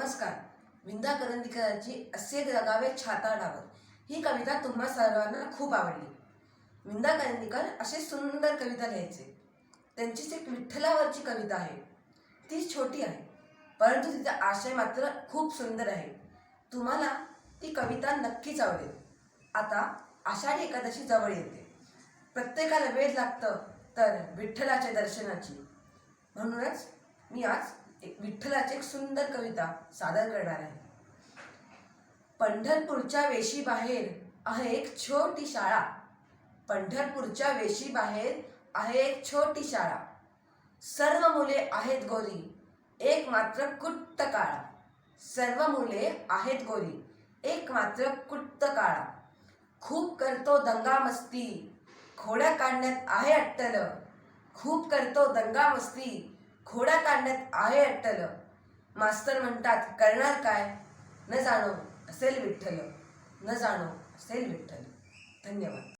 नमस्कार. विंदा करंदीकरांची असे जगावे छाता डावत. ही कविता तुम्हा सर्वांना खूप आवडली. विंदा करंदीकर असे सुंदर कविता लिहायचे. त्यांचीच एक विठ्ठलावरची कविता आहे. ती छोटी आहे परंतु तिचा आशय मात्र खूप सुंदर आहे. तुम्हाला ती कविता नक्कीच आवडेल. आता आषाढी एकादशी जवळ येते. प्रत्येकाला वेळ लागतं तर विठ्ठलाच्या दर्शनाची. म्हणूनच मी आज एक विठ्ठलाची एक सुंदर कविता सादर करणार आहे. पंढरपूरच्या वेशी बाहेर आहे एक छोटी शाळा. पंढरपूरच्या वेशी बाहेर आहे एक छोटी शाळा. सर्व मुले आहेत गोरी एक मात्र कुट्ट काळा. सर्व मुले आहेत गोरी एक मात्र कुट्ट काळा. खूप करतो दंगा मस्ती खोड्या काढण्यात आहे अट्टल. खूप करतो दंगा मस्ती घोडा काढण्यात आहे अट्टल. मास्तर म्हणतात करणार काय? न जाणो असेल विठ्ठल. न जाणो असेल विठ्ठल. धन्यवाद.